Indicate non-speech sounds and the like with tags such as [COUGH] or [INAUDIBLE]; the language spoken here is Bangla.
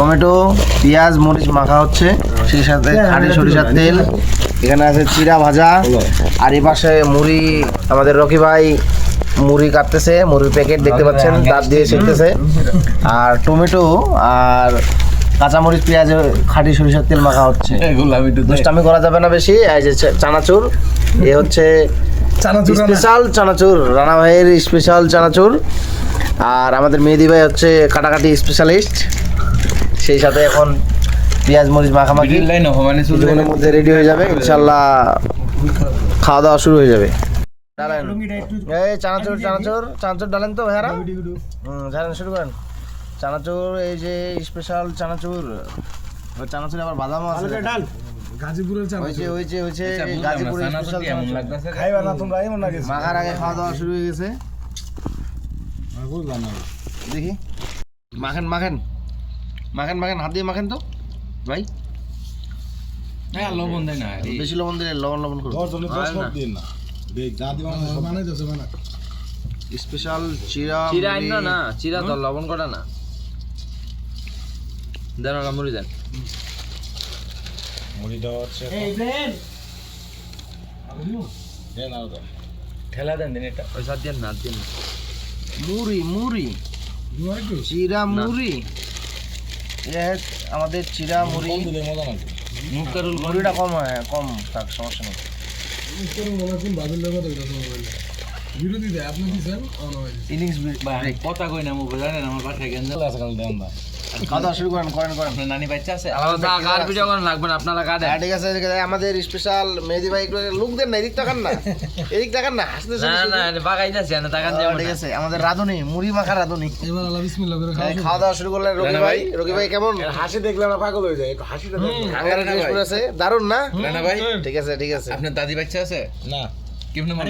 টমেটো পেঁয়াজ মরিচ মাখা হচ্ছে। সেই সাথে খাঁটি সরিষার তেল। এখানে আছে চিরা ভাজা। আর এই পাশে মুড়ি আমাদের রকি ভাই মুড়ি কাটতেছে মুড়ির প্যাকেট দেখতে পাচ্ছেন দাঁত দিয়ে শিখতেছে আর টমেটো আর কাঁচামরিচ পেঁয়াজ খাঁটি সরিষার তেল মাখা হচ্ছে। দুষ্টামি করা যাবে না বেশি। এই যে চানাচুর এ হচ্ছে স্পেশাল চানাচুর রানা ভাইয়ের স্পেশাল চানাচুর। আর আমাদের মেহেদি ভাই হচ্ছে কাটাকাটি স্পেশালিস্ট। সেই সাথে এখন পেঁয়াজ মরিচ মাখামাখি কিছুক্ষণের মধ্যে রেডি হয়ে যাবে ইনশাল্লাহ খাওয়া দাওয়া শুরু হয়ে যাবে। ডালেন এই চানাচুর চানাচুর চানাচুর ডালেন তো ভাইয়ারা? হুম ডালেন শুরু করেন। চানাচুর এই যে স্পেশাল চানাচুর চানাচুর আবার বাদামও আছে। ডাল গাজীপুরের চা হয়েছে হয়েছে হয়েছে গাজীপুরের স্পেশাল চানাচুর। খাইবা না তোমরা এমন লাগে। মাখার আগে খাওয়া দাওয়া শুরু হয়ে গেছে। বুঝলাম না। দেখি। মাখেন মাখেন। মাখেন মাখেন হাত দিয়ে মাখেন তো ভাই। হ্যাঁ লবণ দেয় না বেশি লবণ দিলে লবণ লবণ করুন। দশ জনের দশ লোক দিন না। দিবা বানাই দিছে বানা স্পেশাল চিরা চিরা আইন না চিরা তো লবণ কটা না? দেন ওরা মুড়ি দেন। মুড়িটা হচ্ছে দেন। আর দাও ঠেলা দেন দিন এটা। ওই সাত দিন না দিন মুড়ি মুড়ি। চিরা মুড়ি। আমাদের চিরা মুড়ি মুড়িটা কম হয় হ্যাঁ, কম থাক সমস্যা নেই। বিরোধী দেয় আপনি দিছেন ইলিংস কথা কই না মুখ জানেন আমার বাসায় গেন আজকাল দেন না খাওয়া শুরু করেন করেন করেন আপনার নানি বাচ্চা আছে? আলাদা ভিডিও করেন লাগবে না আপনারা কাঁদে হ্যাঁ, ঠিক আছে আমাদের স্পেশাল মেহেদি ভাই লুক দেন না এদিক তাকান না। [LAUGHS] এদিক তাকান না হাসতেছে না না বাগাই যাচ্ছে না তাকান যাবে ঠিক আছে আমাদের রাঁধুনি মুড়ি মাখা রাঁধুনি। এবার আল্লাহ বিসমিল্লাহ করে এই খাওয়া দাওয়া শুরু করলেন রকি ভাই রকি ভাই কেমন? হাসি দেখলে না পাগল হয়ে যায় একটু হাসিটা হাঙ্গারের ড্রেস পরে আছে দারুণ না? ভাই? ঠিক আছে ঠিক আছে। আপনার দাদি বাচ্চা আছে? না। কেমনে মানে